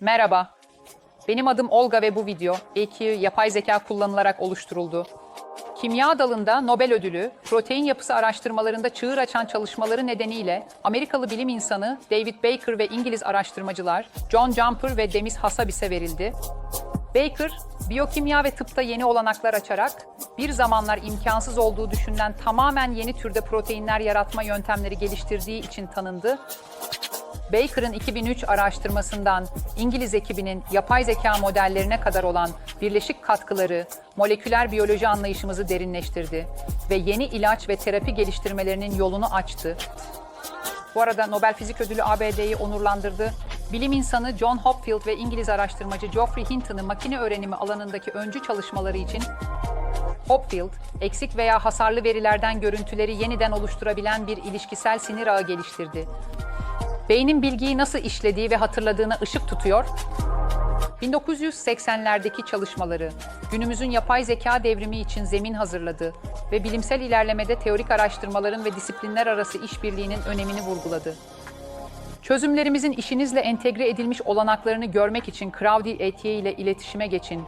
Merhaba. Benim adım Olga ve bu video EQ yapay zeka kullanılarak oluşturuldu. Kimya dalında Nobel ödülü, protein yapısı araştırmalarında çığır açan çalışmaları nedeniyle Amerikalı bilim insanı David Baker ve İngiliz araştırmacılar John Jumper ve Demis Hassabis'e verildi. Baker, biyokimya ve tıpta yeni olanaklar açarak bir zamanlar imkansız olduğu düşünülen tamamen yeni türde proteinler yaratma yöntemleri geliştirdiği için tanındı Baker'ın 2003 araştırmasından İngiliz ekibinin yapay zeka modellerine kadar olan birleşik katkıları moleküler biyoloji anlayışımızı derinleştirdi ve yeni ilaç ve terapi geliştirmelerinin yolunu açtı. Bu arada Nobel Fizik Ödülü ABD'yi onurlandırdı. Bilim insanı John Hopfield ve İngiliz araştırmacı Geoffrey Hinton'ın makine öğrenimi alanındaki öncü çalışmaları için Hopfield, eksik veya hasarlı verilerden görüntüleri yeniden oluşturabilen bir ilişkisel sinir ağı geliştirdi. Beynin bilgiyi nasıl işlediği ve hatırladığına ışık tutuyor. 1980'lerdeki çalışmaları günümüzün yapay zeka devrimi için zemin hazırladı ve bilimsel ilerlemede teorik araştırmaların ve disiplinler arası işbirliğinin önemini vurguladı. Çözümlerimizin işinizle entegre edilmiş olanaklarını görmek için Crowdy Etier ile iletişime geçin.